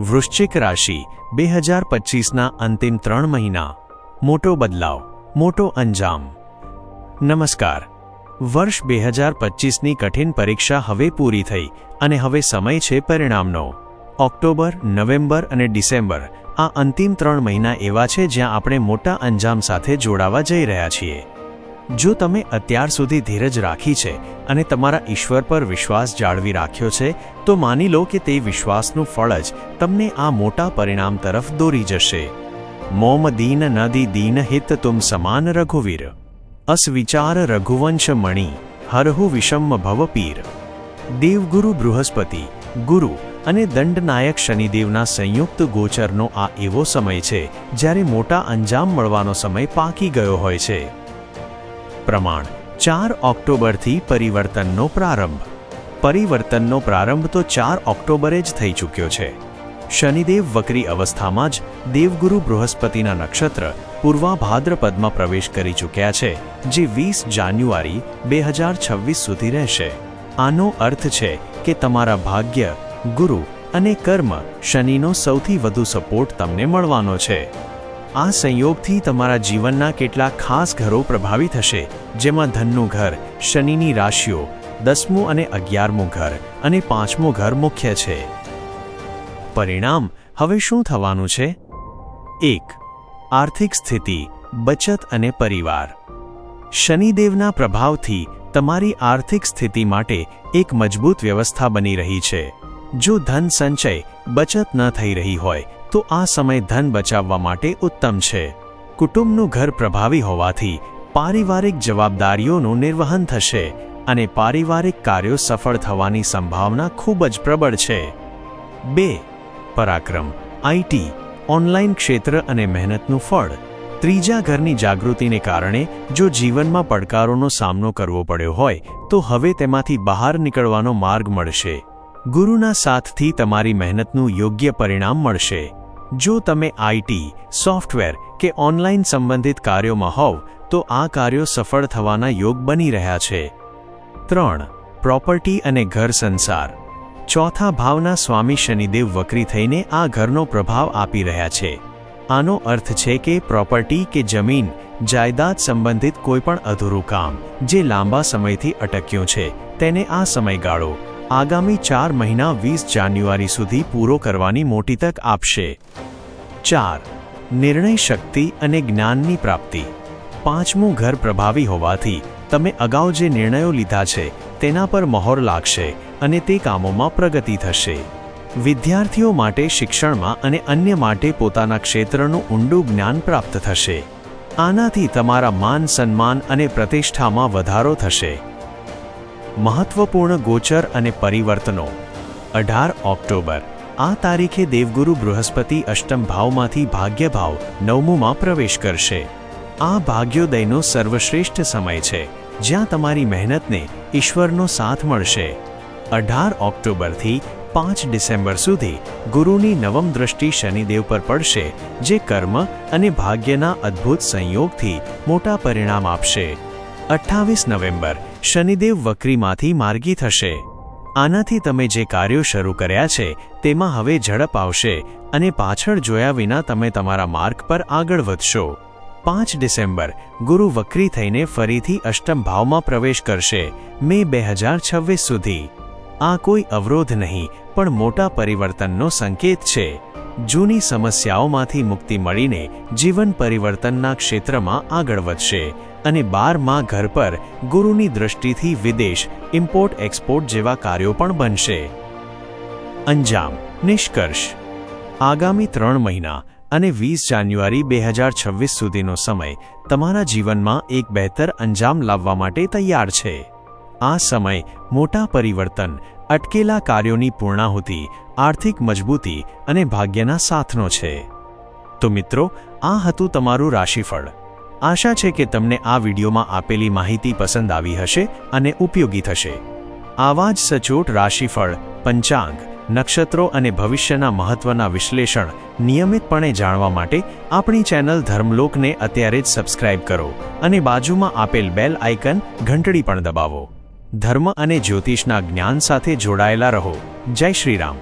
વૃશ્ચિક રાશિ, બે હજાર પચીસના અંતિમ ત્રણ મહિના. મોટો બદલાવ, મોટો અંજામ. નમસ્કાર. વર્ષ બે હજાર પચીસની કઠિન પરીક્ષા હવે પૂરી થઈ અને હવે સમય છે પરિણામનો. ઓક્ટોબર, નવેમ્બર અને ડિસેમ્બર આ અંતિમ ત્રણ મહિના એવા છે જ્યાં આપણે મોટા અંજામ સાથે જોડાવા જઈ રહ્યા છીએ. જો તમે અત્યાર સુધી ધીરજ રાખી છે અને તમારા ઈશ્વર પર વિશ્વાસ જાળવી રાખ્યો છે, તો માની લો કે તે વિશ્વાસનું ફળ જ તમને આ મોટા પરિણામ તરફ દોરી જશે. મોમ દીન નદી દીન હિત તુમ સમાન રઘુવીર. અસવિચાર રઘુવંશ મણિ, હરહુ વિષમ ભવ પીર. દેવગુરુ બૃહસ્પતિ, ગુરુ અને દંડનાયક શનિદેવના સંયુક્ત ગોચરનો આ એવો સમય છે, જ્યારે મોટા અંજામ મળવાનો સમય પાકી ગયો હોય છે. પ્રમાણ. ચાર ઓક્ટોબરથી પરિવર્તનનો પ્રારંભ. પરિવર્તનનો પ્રારંભ તો ચાર ઓક્ટોબરે જ થઈ ચૂક્યો છે. શનિદેવ વક્રી અવસ્થામાં જ દેવગુરુ બૃહસ્પતિના નક્ષત્ર પૂર્વા ભાદ્રપદમાં પ્રવેશ કરી ચૂક્યા છે, જે વીસ જાન્યુઆરી બે હજાર છવ્વીસ સુધી રહેશે. આનો અર્થ છે કે તમારા ભાગ્ય, ગુરુ અને કર્મ શનિનો સૌથી વધુ સપોર્ટ તમને મળવાનો છે. આ સંયોગથી તમારા જીવનના કેટલાક ખાસ ઘરો પ્રભાવિત હશે, જેમાં ધનનું ઘર, શનિની રાશિઓ, દસમું અને અગિયારમું ઘર અને પાંચમું ઘર મુખ્ય છે. પરિણામ, હવે શું થવાનું છે? એક, આર્થિક સ્થિતિ, બચત અને પરિવાર. શનિદેવના પ્રભાવથી તમારી આર્થિક સ્થિતિ માટે એક મજબૂત વ્યવસ્થા બની રહી છે. જો ધન સંચય, બચત ન થઈ રહી હોય તો આ સમય ધન બચાવવા માટે ઉત્તમ છે. કુટુંબનું ઘર પ્રભાવી હોવાથી પારિવારિક જવાબદારીઓનું નિર્વહન થશે અને પારિવારિક કાર્યો સફળ થવાની સંભાવના ખૂબ જ પ્રબળ છે. બે, પરાક્રમ આઈટી ઓનલાઈન ક્ષેત્ર અને મહેનતનું ફળ. ત્રીજા ઘરની જાગૃતિને કારણે જો જીવનમાં પડકારોનો સામનો કરવો પડ્યો હોય, તો હવે તેમાંથી બહાર નીકળવાનો માર્ગ મળશે. ગુરુના સાથથી તમારી મહેનતનું યોગ્ય પરિણામ મળશે. જો તમે આઈટી સોફ્ટવેર કે ઓનલાઈન સંબંધિત કાર્યોમાં હોવ, તો આ કાર્યો સફળ થવાના યોગ બની રહ્યા છે. ત્રણ, પ્રોપર્ટી અને ઘર સંસાર. ચોથા ભાવના સ્વામી શનિદેવ વક્રી થઈને આ ઘરનો પ્રભાવ આપી રહ્યા છે. આનો અર્થ છે કે પ્રોપર્ટી કે જમીન, જાયદાદ સંબંધિત કોઈપણ અધૂરું કામ, જે લાંબા સમયથી અટક્યું છે, તેને આ સમયગાળો આગામી ચાર મહિના વીસ જાન્યુઆરી સુધી પૂરો કરવાની મોટી તક આપશે. ચાર, નિર્ણય શક્તિ અને જ્ઞાનની પ્રાપ્તિ. પાંચમું, ઘર પ્રભાવી હોવાથી, તમે અગાઉ જે નિર્ણયો લીધા છે, તેના પર મહોર લાગશે અને તે કામોમાં પ્રગતિ થશે. વિદ્યાર્થીઓ માટે શિક્ષણમાં અને અન્ય માટે પોતાના ક્ષેત્રનું ઊંડું જ્ઞાન પ્રાપ્ત થશે. આનાથી તમારા માન સન્માન અને પ્રતિષ્ઠામાં વધારો થશે. મહત્વપૂર્ણ ગોચર અને પરિવર્તનો. અઢાર ઓક્ટોબર. આ તારીખે દેવગુરુ બૃહસ્પતિ અષ્ટમ ભાવમાંથી ભાગ્યભાવ નવમુમાં પ્રવેશ કરશે. આ ભાગ્યોદયનો સર્વશ્રેષ્ઠ સમય છે, જ્યાં તમારી મહેનતને ઈશ્વરનો સાથ મળશે. અઢાર ઓક્ટોબરથી પાંચ ડિસેમ્બર સુધી ગુરુની નવમ દ્રષ્ટિ શનિદેવ પર પડશે, જે કર્મ અને ભાગ્યના અદ્ભુત સંયોગથી મોટા પરિણામ આપશે. અઠ્ઠાવીસ નવેમ્બર. શનિદેવ વક્રીમાંથી માર્ગી થશે. આનાથી તમે જે કાર્યો શરૂ કર્યા છે, તેમાં હવે ઝડપ આવશે અને પાછળ જોયા વિના તમે તમારા માર્ગ પર આગળ વધશો. પાંચ ડિસેમ્બર, ગુરુ વક્રી થઈને ફરીથી અષ્ટમ ભાવમાં પ્રવેશ કરશે, મે બે હજાર છવ્વીસ સુધી. આ કોઈ અવરોધ નહીં, પણ મોટા પરિવર્તનનો સંકેત છે. જૂની સમસ્યાઓમાંથી મુક્તિ મળીને જીવન પરિવર્તનના ક્ષેત્રમાં આગળ વધશે. અને બારમાં ઘર પર ગુરુની દૃષ્ટિથી વિદેશ, ઇમ્પોર્ટ, એક્સપોર્ટ જેવા કાર્યો પણ બનશે. અંજામ, નિષ્કર્ષ. આગામી ત્રણ મહિના અને વીસ જાન્યુઆરી બે હજાર છવ્વીસ સુધીનો સમય તમારા જીવનમાં એક બહેતર અંજામ લાવવા માટે તૈયાર છે. આ સમય મોટા પરિવર્તન, અટકેલા કાર્યોની પૂર્ણાહુતિ, આર્થિક મજબૂતી અને ભાગ્યના સાથનો છે. તો મિત્રો, આ હતું તમારું રાશિફળ. આશા છે કે તમને આ વિડીયોમાં આપેલી માહિતી પસંદ આવી હશે અને ઉપયોગી થશે. આવા જ સચોટ રાશિફળ, પંચાંગ, નક્ષત્રો અને ભવિષ્યના મહત્વના વિશ્લેષણ નિયમિતપણે જાણવા માટે આપણી ચેનલ ધર્મલોકને અત્યારે જ સબસ્ક્રાઇબ કરો અને બાજુમાં આપેલ બેલ આઇકન ઘંટડી પણ દબાવો. ધર્મ અને જ્યોતિષના જ્ઞાન સાથે જોડાયેલા રહો. જય શ્રી રામ